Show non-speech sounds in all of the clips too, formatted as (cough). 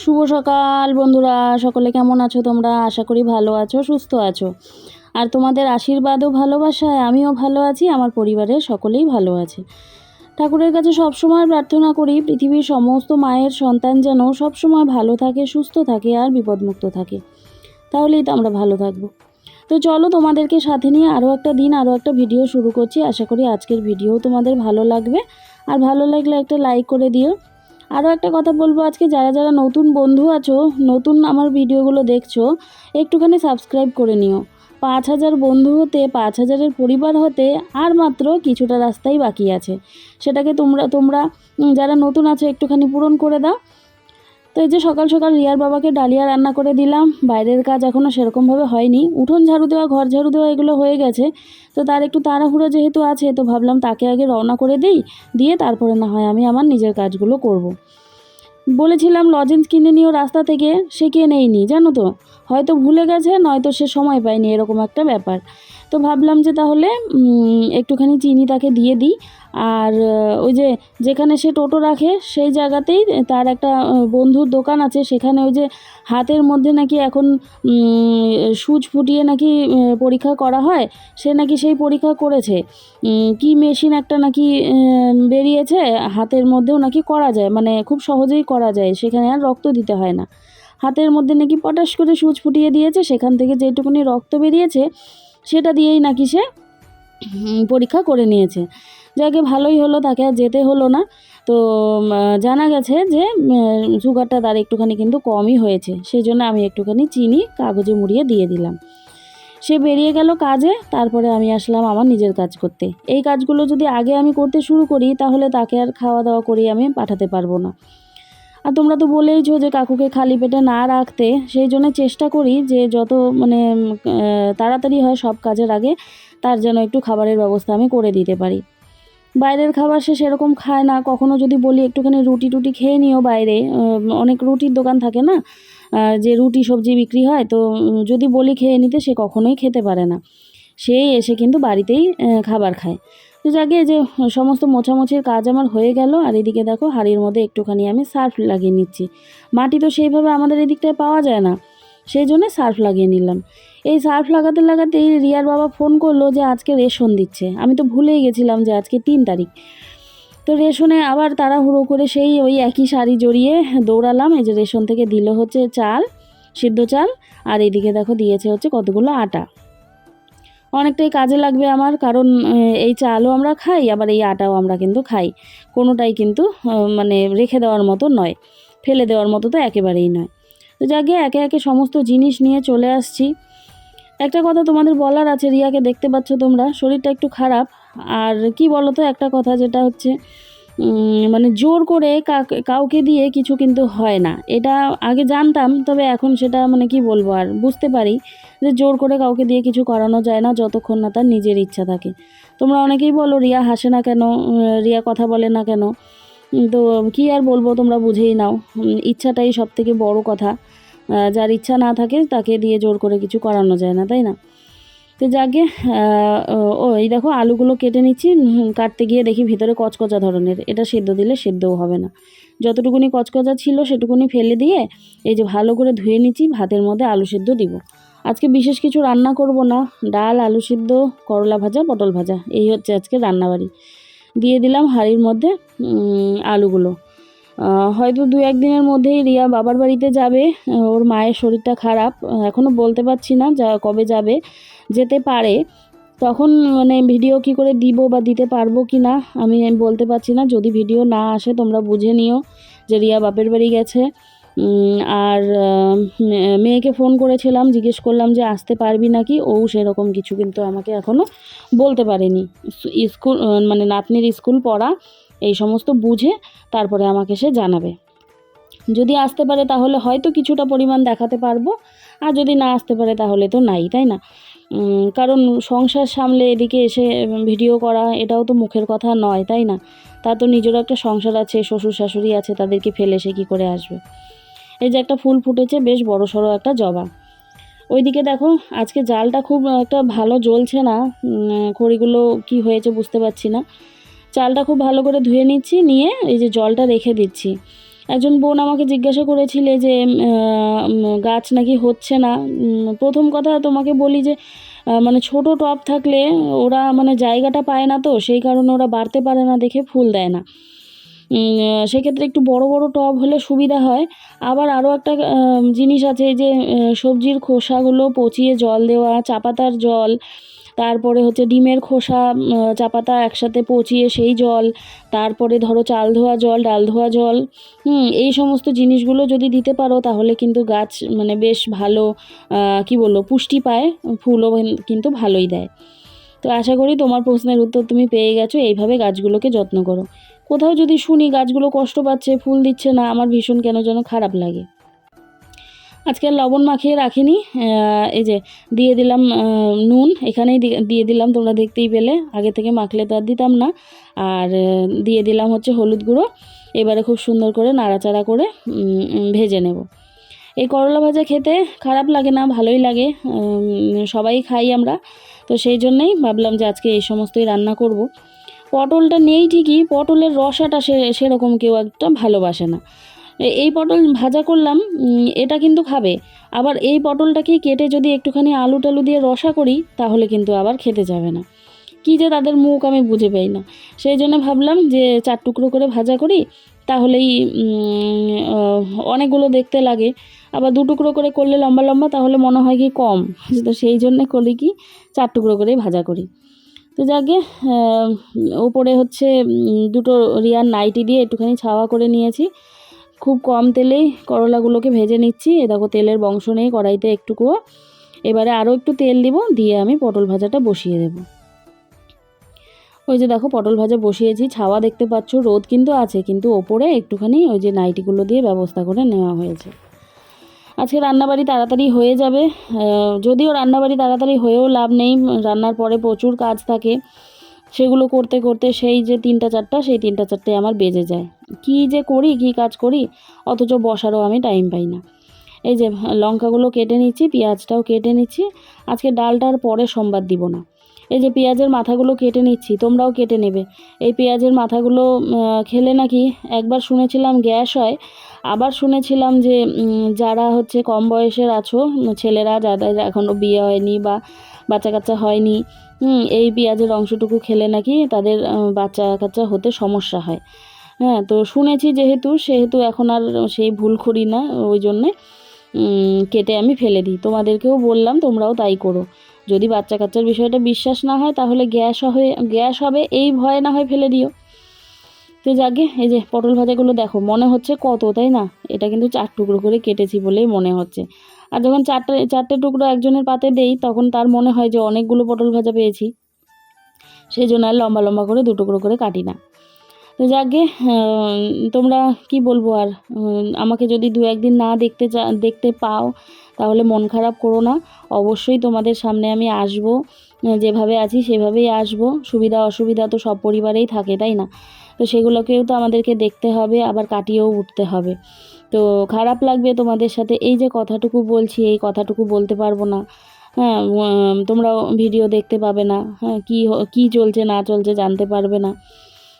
শুভ সকাল বন্ধুরা, সকলে কেমন আছো তোমরা? আশা করি ভালো আছো, সুস্থ আছো। আর তোমাদের আশীর্বাদ ও ভালোবাসায় আমিও ভালো আছি, আমার পরিবারের সকলেই ভালো আছে। ঠাকুরের কাছে সবসময় প্রার্থনা করি, পৃথিবীর সমস্ত মায়ের সন্তান যেন সবসময় ভালো থাকে, সুস্থ থাকে আর বিপদমুক্ত থাকে। তাহলেই তো আমরা ভালো থাকব। তো চলো তোমাদেরকে সাথে নিয়ে আরও একটা দিন আরও একটা ভিডিও শুরু করছি। আশা করি আজকের ভিডিও তোমাদের ভালো লাগবে। আর ভালো লাগলে একটা লাইক করে দিও। আরও একটা কথা বলব, আজকে যারা যারা নতুন বন্ধু আছো, নতুন আমার ভিডিওগুলো দেখছ, একটুখানি সাবস্ক্রাইব করে নিও। পাঁচ হাজার বন্ধু হতে, পাঁচ হাজারের পরিবার হতে আর মাত্র কিছুটা রাস্তাই বাকি আছে। সেটাকে তোমরা তোমরা যারা নতুন আছো, একটুখানি পূরণ করে দাও। তো এই যে সকাল সকাল রিয়ার বাবাকে ডালিয়া রান্না করে দিলাম, বাইরের কাজ এখনও সেরকমভাবে হয়নি। উঠোন ঝাড়ু দেওয়া, ঘর ঝাড়ু দেওয়া এগুলো হয়ে গেছে। তো তার একটু তাড়াহুড়ো যেহেতু আছে, তো ভাবলাম তাকে আগে রওনা করে দিই, দিয়ে তারপরে না হয় আমি আমার নিজের কাজগুলো করব। বলেছিলাম লজেন্স কিনে নিও রাস্তা থেকে, সে কে নেইনি জানো তো? হয়তো ভুলে গেছে, নয়তো সে সময় পায়নি, এরকম একটা ব্যাপার। তো ভাবলাম যে তাহলে একটুখানি চিনি তাকে দিয়ে দিই। আর ওই যে যেখানে সে টোটো রাখে, সেই জায়গাতেই তার একটা বন্ধুর দোকান আছে। সেখানে ওই যে হাতের মধ্যে নাকি এখন সুচ ফুটিয়ে নাকি পরীক্ষা করা হয়। সে নাকি সেই পরীক্ষা করেছে। কি মেশিন একটা নাকি বেরিয়েছে, হাতের মধ্যেও নাকি করা যায়। মানে খুব সহজেই করা যায়। সেখানে আর রক্ত দিতে হয় না। হাতের মধ্যে নাকি পটাশ করে সুচ ফুটিয়ে দিয়েছে। সেখান থেকে যেটুকুনি রক্ত বেরিয়েছে সেটা দিয়েই নাকি সে পরীক্ষা করে নিয়েছে। যাকে ভালোই হলো তাকে আর যেতে হলো না। তো জানা গেছে যে সুগারটা তার একটুখানি কিন্তু কমই হয়েছে। সেই জন্য আমি একটুখানি চিনি, কাগজে মুড়িয়ে দিয়ে দিলাম। সে বেরিয়ে গেল কাজে, তারপরে আমি আসলাম আমার নিজের কাজ করতে। এই কাজগুলো যদি আগে আমি করতে শুরু করি, তাহলে তাকে আর খাওয়া দাওয়া করিয়ে আমি পাঠাতে পারব না। আর তোমরা তো বলেইছো যে কাকুকে খালি পেটে না রাখতে। সেই জন্য চেষ্টা করি যে যত মানে তাড়াতাড়ি হয় সব কাজের আগে তার যেন একটু খাবারের ব্যবস্থা আমি করে দিতে পারি। বাইরের খাবার সে সেরকম খায় না। কখনো যদি বলি একটুখানি রুটি টুটি খেয়ে নিও বাইরে অনেক রুটির দোকান থাকে না যে রুটি সবজি বিক্রি হয়, তো যদি বলি খেয়ে নিতে সে কখনোই খেতে পারে না। সেই এসে কিন্তু বাড়িতেই খাবার খায়। তো যাকে যে, সমস্ত মোছামুছির কাজ আমার হয়ে গেল, আর এদিকে দেখো হাঁড়ির মধ্যে একটুখানি আমি সার্ফ লাগিয়ে নিচ্ছি। মাটি তো সেইভাবে আমাদের এদিকটায় পাওয়া যায় না, সেই জন্য সার্ফ লাগিয়ে নিলাম। এই সার্ফ লাগাতে লাগাতেই রিয়ার বাবা ফোন করল যে, আজকে রেশন দিচ্ছে। আমি তো ভুলেই গেছিলাম যে, আজকে তিন তারিখ। তো রেশনে আবার তাড়াহুড়ো করে সেই ওই একই শাড়ি জড়িয়ে দৌড়ালাম। এই যে রেশন থেকে দিল হচ্ছে চাল, সিদ্ধ চাল, আর এইদিকে দেখো দিয়েছে হচ্ছে কতগুলো আটা। অনেকটাই কাজে লাগবে আমার, কারণ এই চালও আমরা খাই, আবার এই আটাও আমরা কিন্তু খাই। কোনোটাই কিন্তু মানে রেখে দেওয়ার মতো নয়, ফেলে দেওয়ার মতো তো একেবারেই নয়। তো যাকে একে একে সমস্ত জিনিস নিয়ে চলে আসছি। একটা কথা তোমাদের বলার আছে, রিয়াকে দেখতে পাচ্ছ তোমরা, শরীরটা একটু খারাপ। আর কি বলো তো একটা কথা, যেটা হচ্ছে মানে জোর করে কাউকে দিয়ে কিছু কিন্তু হয় না। এটা আগে জানতাম, তবে এখন সেটা মানে কি বলব আর বুঝতে পারি যে জোর করে কাউকে দিয়ে কিছু করানো যায় না যতক্ষণ না তার নিজের ইচ্ছা থাকে। তোমরা অনেকেই বলো, রিয়া হাসে না কেন? রিয়া কথা বলে না কেন? তো কি আর বলব, তোমরা বুঝেই নাও। ইচ্ছাটাই সব থেকে বড় কথা। যার ইচ্ছা না থাকে তাকে দিয়ে জোর করে কিছু করানো যায় না, তাই না? তো যাকে ও, এই দেখো আলুগুলো কেটে নিচ্ছি কাটতে গিয়ে দেখি ভিতরে কচকচা ধরনের, এটা সেদ্ধ দিলে সেদ্ধও হবে না। যতটুকুনি কচকচা ছিল সেটুকুনি ফেলে দিয়ে এই যে ভালো করে ধুয়ে নিচ্ছি, ভাতের মধ্যে আলু সেদ্ধ দিব। আজকে বিশেষ কিছু রান্না করব না, ডাল, আলু সিদ্ধ, করলা ভাজা, পটল ভাজা, এই হচ্ছে আজকে রান্নাবাড়ি। দিয়ে দিলাম হাঁড়ির মধ্যে আলুগুলো। হয়তো দু একদিনের মধ্যেই রিয়া বাবার বাড়িতে যাবে, ওর মায়ের শরীরটা খারাপ এখনও বলতে পারছি না যা কবে যাবে। যেতে পারে, তখন মানে ভিডিও কি করে দিব বা দিতে পারব কি না, আমি বলতে পারছি না। যদি ভিডিও না আসে, তোমরা বুঝে নিও যে রিয়া বাপের বাড়ি গেছে। আর মেয়েকে ফোন করেছিলাম, জিজ্ঞেস করলাম যে আসতে পারবি নাকি? ও সেরকম কিছু কিন্তু আমাকে এখনও বলতে পারেনি। স্কুল মানে নাতনির স্কুল পড়া, এই সমস্ত বুঝে তারপরে আমাকে সে জানাবে। যদি আসতে পারে তাহলে হয়তো কিছুটা পরিমাণ দেখাতে পারব, আর যদি না আসতে পারে তাহলে তো নাই, তাই না? কারণ সংসার সামলে এদিকে এসে ভিডিও করা, এটাও তো মুখের কথা নয়, তাই না? তার তো নিজেরও একটা সংসার আছে, শ্বশুর শাশুড়ি আছে, তাদেরকে ফেলে সে কী করে আসবে? এই যে একটা ফুল ফুটেছে, বেশ বড় সড়ো একটা জবা। ওইদিকে দেখো, আজকে জালটা খুব একটা ভালো জ্বলছে না খড়িগুলো কি হয়েছে বুঝতে পারছি না। চালটা খুব ভালো করে ধুয়ে নিচ্ছি, নিয়ে এই যে জলটা রেখে দিচ্ছি। একজন বোন আমাকে জিজ্ঞাসা করেছিলে যে গাছ নাকি হচ্ছে না। প্রথম কথা তোমাকে বলি যে মানে ছোট টব থাকলে ওরা মানে জায়গাটা পায় না তো, সেই কারণে ওরা বাড়তে পারে না, দেখে ফুল দেয় না। সেক্ষেত্রে একটু বড় বড় টব হলে সুবিধা হয়। আবার আরও একটা জিনিস আছে যে সবজির খোসাগুলো পচিয়ে জল দেওয়া চা পাতার জল তারপরে হচ্ছে ডিমের খোসা চা পাতা একসাথে পচিয়ে সেই জল, তারপরে ধরো চাল ধোয়া জল, ডাল ধোয়া জল, হুম, এই সমস্ত জিনিসগুলো যদি দিতে পারো তাহলে কিন্তু গাছ মানে বেশ ভালো কি বলব, পুষ্টি পায়, ফুলও কিন্তু ভালোই দেয়। তো আশা করি তোমার প্রশ্নের উত্তর তুমি পেয়ে গেছো, এইভাবে গাছগুলোকে যত্ন করো। কোথাও যদি শুনি গাছগুলো কষ্ট পাচ্ছে, ফুল দিচ্ছে না, আমার ভীষণ কেন যেন খারাপ লাগে। আজকে লবণ মাখিয়ে রাখিনি এই যে দিয়ে দিলাম নুন, এখানেই দিয়ে দিলাম, তোমরা দেখতেই পেলে, আগে থেকে মাখলে তো আর দিতাম না, আর দিয়ে দিলাম হচ্ছে হলুদ গুঁড়ো, এবারে খুব সুন্দর করে নাড়াচাড়া করে ভেজে নেব। এই করলা ভাজা খেতে খারাপ লাগে না, ভালোই লাগে সবাই খাই আমরা, তো সেই জন্যই ভাবলাম যে আজকে এই সমস্তই রান্না করব। পটলটা নেই ঠিকই, পটলের রসাটা সে সেরকম কেউ একটা ভালোবাসে না। এই পটল ভাজা করলাম এটা কিন্তু খাবে। আবার এই পটলটাকে কেটে যদি একটুখানি আলু টালু দিয়ে রসা করি, তাহলে কিন্তু আবার খেতে যাবে না। কী যে তাদের মুখ আমি বুঝে পাই না। সেই জন্য ভাবলাম যে চার টুকরো করে ভাজা করি, তাহলেই অনেকগুলো দেখতে লাগে। আবার দু টুকরো করে করলে লম্বা লম্বা, তাহলে মনে হয় কি কম। (laughs) তো সেই জন্য করি কি, চার টুকরো করেই ভাজা করি। তো যাকে ওপরে হচ্ছে দুটো রিয়ার নাইটি দিয়ে একটুখানি ছাওয়া করে নিয়েছি। খুব কম তেলেই করলাগুলোকে ভেজে নিচ্ছি। এ দেখো, তেলের বংশ নেই, কড়াইতে একটুকুও। এবারে আরও একটু তেল দিব, দিয়ে আমি পটল ভাজাটা বসিয়ে দেব। ওই যে দেখো, পটল ভাজা বসিয়েছি। ছাওয়া দেখতে পাচ্ছ, রোদ কিন্তু আছে, কিন্তু ওপরে একটুখানি ওই যে নাইটিগুলো দিয়ে ব্যবস্থা করে নেওয়া হয়েছে। আজকে রান্নাবাড়ি তাড়াতাড়ি হয়ে যাবে। যদিও রান্নাবাড়ি তাড়াতাড়ি হয়েও লাভ নেই, রান্নার পরে প্রচুর কাজ থাকে। সেগুলো করতে করতে সেই যে তিনটা চারটা, সেই তিনটা চারটে আমার বেজে যায়। কি যে করি, কি কাজ করি, অথচ বসারও আমি টাইম পাই না। এই যে লঙ্কাগুলো কেটে নিচ্ছি, পেঁয়াজটাও কেটে নিচ্ছি, আজকে ডালটার পরে সোমবার দিব না। এই যে পেঁয়াজের মাথাগুলো কেটে নিচ্ছি, তোমরাও কেটে নেবে। এই পেঁয়াজের মাথাগুলো খেলে নাকি একবার শুনেছিলাম গ্যাস হয়, আবার শুনেছিলাম যে যারা হচ্ছে কম বয়সের আছো, ছেলেরা যাদের এখনও বিয়ে হয়নি বা বাচ্চা কাচ্চা হয়নি হুম, এই পেঁয়াজের অংশটুকু খেলে নাকি তাদের বাচ্চা কাচ্চা হতে সমস্যা হয়। হ্যাঁ তো শুনেছি যেহেতু সেহেতু এখন আর সেই ভুল করি না ওই জন্যে কেটে আমি ফেলে দিই। তোমাদেরকেও বললাম তোমরাও তাই করো। যদি বাচ্চা কাচ্চার বিষয়টা বিশ্বাস না হয় তাহলে গ্যাস হয়ে গ্যাস হবে এই ভয়ে না হয় ফেলে দিও। তো যাকে এই যে পটল ভাজাগুলো দেখো মনে হচ্ছে কত তাই না? এটা কিন্তু চার টুকরো করে কেটেছি বলেই মনে হচ্ছে। আর যখন চারটে চারটে টুকরো একজনের পাতে দেই, তখন তার মনে হয় যে অনেকগুলো পটল ভাজা পেয়েছি। সেই জন্য আর লম্বা লম্বা করে দু টুকরো করে কাটি না। তো যাকে তোমরা কি বলব আর আমাকে যদি দু একদিন না দেখতে চা, দেখতে পাও, তাহলে মন খারাপ করো না। অবশ্যই তোমাদের সামনে আমি আসব, যেভাবে আছি সেভাবেই আসব। সুবিধা অসুবিধা তো সব পরিবারেই থাকে, তাই না? তো সেগুলোকেও তো আমাদেরকে দেখতে হবে, আবার কাটিয়েও উঠতে হবে। তো খারাপ লাগবে তোমাদের সাথে। এই যে কথাটুকু বলছি, এই কথাটুকু বলতে পারব না। হ্যাঁ তোমরা ভিডিও দেখতে পাবে না। হ্যাঁ কী কী চলছে, না চলছে জানতে পারবে না।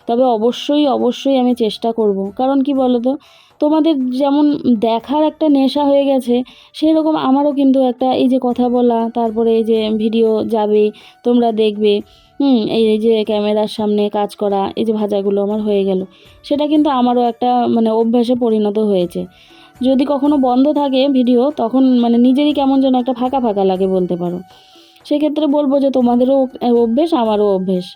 তবে অবশ্যই অবশ্যই আমি চেষ্টা করব। কারণ কি বলো তো তোমাদের যেমন দেখার একটা নেশা হয়ে গেছে সেই রকম আমারও কিন্তু একটা এই যে কথা বলা, তারপরে এই যে ভিডিও যাবে, তোমরা দেখবে, হুম, এই যে ক্যামেরার সামনে কাজ করা, এই যে ভাজাগুলো আমার হয়ে গেল, সেটা কিন্তু আমারও একটা মানে অভ্যাসে পরিণত হয়েছে। যদি কখনো বন্ধ থাকে ভিডিও, তখন মানে নিজেরই কেমন যেন একটা ফাঁকা ফাঁকা লাগে বলতে পারো। সেক্ষেত্রে বলব যে তোমাদেরও অভ্যেস, আমারও অভ্যেস।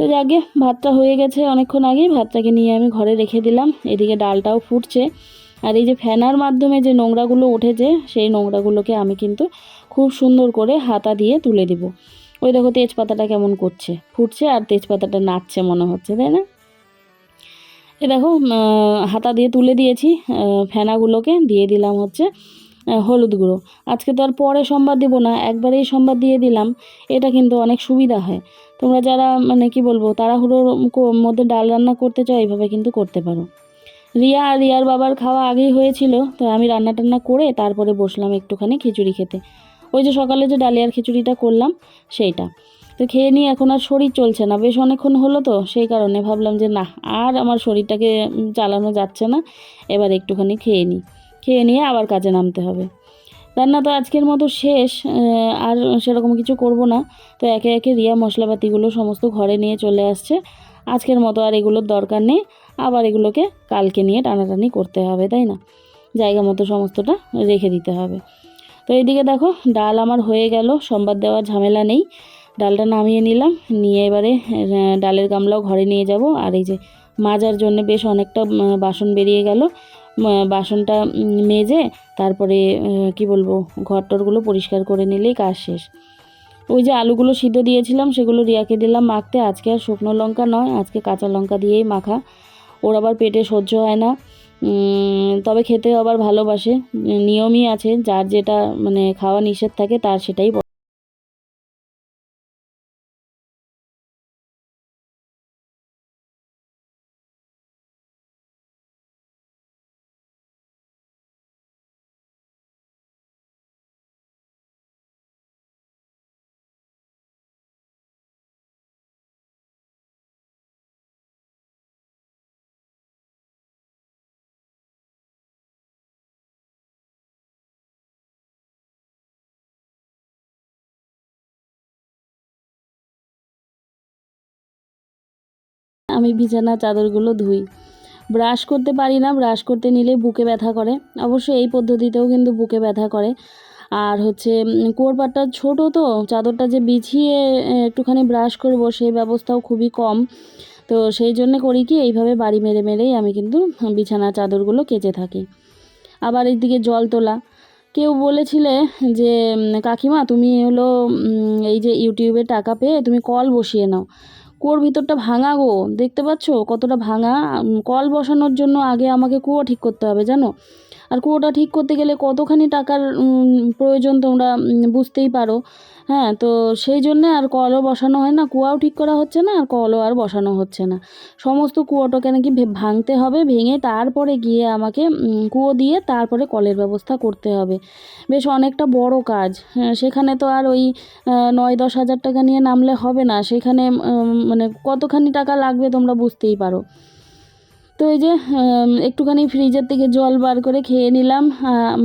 তো যাকে ভাতটা হয়ে গেছে অনেকক্ষণ আগেই, ভাতটাকে নিয়ে আমি ঘরে রেখে দিলাম। এদিকে ডালটাও ফুটছে। আর এই যে ফ্যানার মাধ্যমে যে নোংরাগুলো উঠেছে, সেই নোংরাগুলোকে আমি কিন্তু খুব সুন্দর করে হাতা দিয়ে তুলে দিব। ওই দেখো তেজপাতাটা কেমন করছে। ফুটছে আর তেজপাতাটা নাচছে মনে হচ্ছে, তাই না? এ দেখো হাতা দিয়ে তুলে দিয়েছি। ফেনাগুলোকে দিয়ে দিলাম হচ্ছে হলুদ গুঁড়ো। আজকে তো আর পরে সোমবার দিব না, একবারেই সোমবার দিয়ে দিলাম। এটা কিন্তু অনেক সুবিধা হয়। তোমরা যারা মানে কি বলব, তাড়াহুড়োর মধ্যে ডাল রান্না করতে চাও, এইভাবে কিন্তু করতে পারো। রিয়া আর রিয়ার বাবার খাওয়া আগেই হয়েছিল, তো আমি রান্না টান্না করে তারপরে বসলাম একটুখানি খিচুড়ি খেতে। ওই যে সকালে যে ডালিয়ার খিচুড়িটা করলাম, সেইটা। তো খেয়ে নিয়ে এখন আর শরীর চলছে না, বেশ অনেকক্ষণ হলো তো, সেই কারণে ভাবলাম যে না, আর আমার শরীরটাকে চালানো যাচ্ছে না, এবার একটুখানি খেয়ে নিই। খেয়ে নিয়ে আবার কাজে নামতে হবে। রান্না তো আজকের মতো শেষ আর সেরকম কিছু করব না। তো একে একে রিয়া মশলাপাতিগুলো সমস্ত ঘরে নিয়ে চলে আসছে। আজকের মতো আর এগুলোর দরকার নেই। আবার এগুলোকে কালকে নিয়ে টানাটানি করতে হবে, তাই না? জায়গা মতো সমস্তটা রেখে দিতে হবে। তো এইদিকে দেখো, ডাল আমার হয়ে গেল সম্বাদ দেওয়ার ঝামেলা নেই। ডালটা নামিয়ে নিলাম, নিয়ে এবারে ডালের গামলাও ঘরে নিয়ে যাব। আর এই যে মাজার জন্য বেশ অনেকটা বাসন বেরিয়ে গেল। বাসনটা মেজে তারপরে কি বলব ঘর টরগুলো পরিষ্কার করে নিলেই কাজ শেষ। ওই যে আলুগুলো সিদ্ধ দিয়েছিলাম, সেগুলো রিয়াকে দিলাম মাখতে। আজকে আর শুকনো লঙ্কা নয়, আজকে কাঁচা লঙ্কা দিয়েই মাখা। ওর আবার পেটে সহ্য হয় না। তবে খেতে আবার ভালোবাসে। নিয়মই আছে, যার যেটা মানে খাওয়া নিষেধ থাকে, তার সেটাই আমি বিছানা চাদরগুলো ধুই। ব্রাশ করতে পারি না ব্রাশ করতে নিলে বুকে ব্যথা করে। অবশ্য এই পদ্ধতিতেও কিন্তু বুকে ব্যথা করে। আর হচ্ছে উম, কুয়োরপাটটা ছোটো তো চাদরটা যে বিছিয়ে একটুখানি ব্রাশ করব সেই ব্যবস্থাও খুবই কম। তো সেই জন্য করি কি এইভাবে বাড়ি মেরে মেরেই আমি কিন্তু বিছানা চাদরগুলো কেচে থাকি। আবার এইদিকে জল তোলা। কেউ বলেছিলে যে কাকিমা তুমি হলো এই যে ইউটিউবে টাকা পেয়ে তুমি কল বসিয়ে নাও। কুয়োর ভিতরটা ভাঙা গো, দেখতে পাচ্ছ? কতটা ভাঙা। কল বসানোর জন্য আগে আমাকে কুয়ো ঠিক করতে হবে, জানো? আর কুয়োটা ঠিক করতে গেলে কতখানি টাকার প্রয়োজন তোমরা বুঝতেই পারো। হ্যাঁ তো সেই জন্যে আর কলও বসানো হয় না কুয়াও ঠিক করা হচ্ছে না আর কলও আর বসানো হচ্ছে না। সমস্ত কুয়োটাকে নাকি ভাঙতে হবে ভেঙে তারপরে গিয়ে আমাকে কুয়ো দিয়ে তারপরে কলের ব্যবস্থা করতে হবে। বেশ অনেকটা বড় কাজ। হ্যাঁ, সেখানে তো আর ওই নয় দশ হাজার টাকা নিয়ে নামলে হবে না। সেখানে মানে কতখানি টাকা লাগবে তোমরা বুঝতেই পারো। তো এই যে একটুখানি ফ্রিজের থেকে জল বার করে খেয়ে নিলাম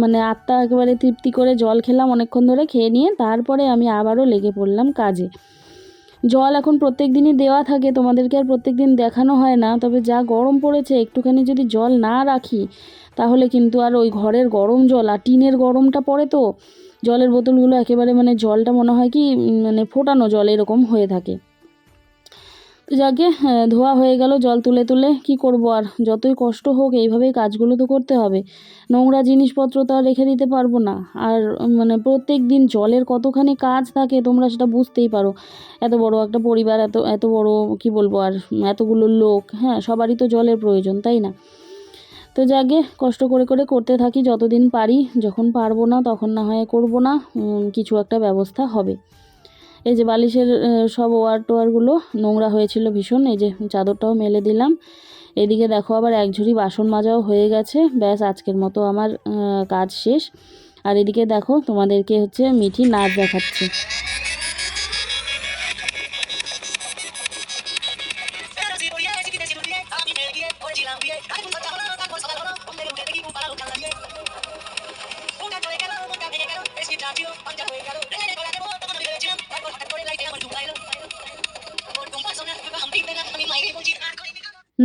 মানে আত্মা একেবারে তৃপ্তি করে জল খেলাম অনেকক্ষণ ধরে খেয়ে নিয়ে তারপরে আমি আবারও লেগে পড়লাম কাজে। জল এখন প্রত্যেক দিনই দেওয়া থাকে, তোমাদেরকে আর প্রত্যেক দিন দেখানো হয় না, তবে যা গরম পড়েছে, একটুখানি যদি জল না রাখি, তাহলে কিন্তু আর ওই ঘরের গরম জল আর টিনের গরমটা পড়ে তো, জলের বোতলগুলো একেবারে মানে জলটা মনে হয় কি মানে ফোটানো জল এরকম হয়ে থাকে। তো যাকে ধোয়া হয়ে গেল জল তুলে তুলে, কি করব আর? যতই কষ্ট হোক, এইভাবেই কাজগুলো তো করতে হবে। নোংরা জিনিসপত্র তো আর রেখে দিতে পারব না। আর মানে প্রত্যেক দিন জলের কতখানি কাজ থাকে, তোমরা সেটা বুঝতেই পারো। এত বড় একটা পরিবার, এত এত বড়, কি বলব আর, এতগুলো লোক হ্যাঁ সবারই তো জলের প্রয়োজন, তাই না? তো যাকে, কষ্ট করে করে করতে থাকি, যতদিন পারি, যখন পারব না, তখন না হয় করব না কিছু একটা ব্যবস্থা হবে। এই যে বালিশের সব ওয়ার টোয়ারগুলো নোংরা হয়েছিল ভীষণ। এই যে চাদরটাও মেলে দিলাম। এদিকে দেখো আবার এক ঝুড়ি বাসন মাজাও হয়ে গেছে। ব্যাস, আজকের মতো আমার কাজ শেষ। আর এদিকে দেখো তোমাদেরকে হচ্ছে মিঠি নাচ দেখাচ্ছে।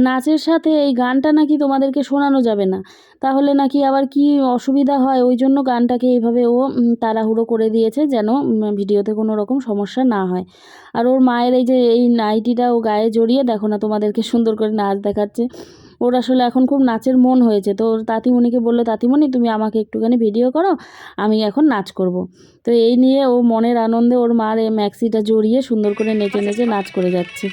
নাচের সাথে এই গানটা নাকি তোমাদেরকে শোনানো যাবে না। তাহলে নাকি আবার কি অসুবিধা হয়? ওই জন্য গানটাকে এইভাবে ও তাড়াহুড়ো করে দিয়েছে যেন ভিডিওতে কোনো রকম সমস্যা না হয়। আর ওর মায়ের এই যে, এই নাইটিটা ও গায়ে জড়িয়ে, দেখো না তোমাদেরকে সুন্দর করে নাচ দেখাচ্ছে। ওর আসলে এখন খুব নাচের মন হয়েছে। তো ওর তাঁতিমণিকে বলল, তাঁতিমণি, তুমি আমাকে একটুখানি ভিডিও করো, আমি এখন নাচ করব। তো এই নিয়ে ও মনের আনন্দে ওর মার এই ম্যাক্সিটা জড়িয়ে সুন্দর করে নেচে নেচে নাচ করে যাচ্ছে।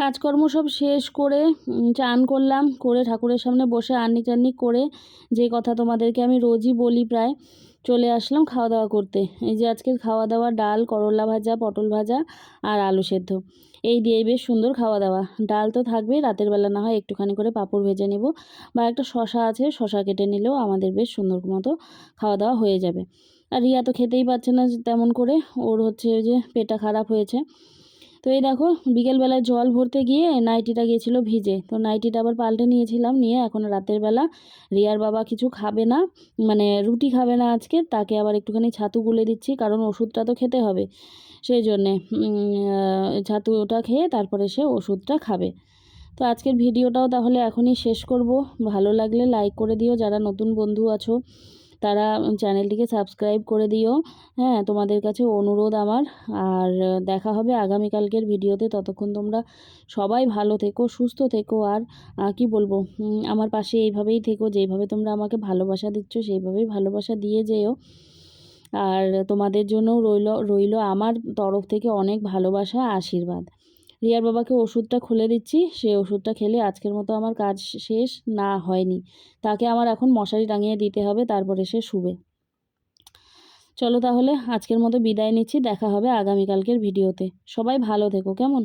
কাজকর্ম সব শেষ করে চান করলাম, করে ঠাকুরের সামনে বসে আন্নি চান্নি করে যে কথা তোমাদেরকে আমি রোজই বলি প্রায়, চলে আসলাম খাওয়া দাওয়া করতে। এই যে আজকের খাওয়া দাওয়া ডাল, করলা ভাজা, পটল ভাজা আর আলু সেদ্ধ। এই দিয়েই বেশ সুন্দর খাওয়া দাওয়া ডাল তো থাকবেই রাতের বেলা না হয় একটুখানি করে পাঁপড় ভেজে নেব বা একটা শশা আছে, শশা কেটে নিলেও আমাদের বেশ সুন্দর মতো খাওয়া দাওয়া হয়ে যাবে। আর রিয়া তো খেতেই পাচ্ছে না তেমন করে, ওর হচ্ছে যে পেটটা খারাপ হয়েছে। তো এই দেখো, বিকেলবেলায় জল ভরতে গিয়ে নাইটিটা গিয়েছিল ভিজে। তো নাইটিটা আবার পাল্টে নিয়েছিলাম নিয়ে এখন রাতের বেলা রিয়ার বাবা কিছু খাবে না মানে রুটি খাবে না আজকে, তাকে আবার একটুখানি ছাতু গুলে দিচ্ছি, কারণ ওষুধটা তো খেতে হবে। সেই জন্যে ছাতুটা খেয়ে তারপরে সে ওষুধটা খাবে। তো আজকের ভিডিওটাও তাহলে এখনই শেষ করব। ভালো লাগলে লাইক করে দিও, যারা নতুন বন্ধু আছো। তারা চ্যানেলটিকে সাবস্ক্রাইব করে দিও। হ্যাঁ তোমাদের কাছে অনুরোধ আমার। আর দেখা হবে আগামীকালকের ভিডিওতে। ততক্ষণ তোমরা সবাই ভালো থেকো, সুস্থ থেকো। আর কি বলব? আমার পাশে এইভাবেই থেকো যেইভাবে তোমরা আমাকে ভালোবাসা দিচ্ছ, সেইভাবেই ভালোবাসা দিয়ে যেও। আর তোমাদের জন্যও রইল রইল আমার তরফ থেকে অনেক ভালোবাসা, আশীর্বাদ। রিয়ার বাবাকে ওষুধটা খুলে দিচ্ছি। সেই ওষুধটা খেলে আজকের মতো আমার কাজ শেষ না হয়নি। তাকে আমার এখন মশারি টাঙিয়ে দিতে হবে, তারপরে সে শুবে। চলো তাহলে, আজকের মতো বিদায় নিচ্ছি, দেখা হবে আগামীকালকের ভিডিওতে। সবাই ভালো থেকো, কেমন?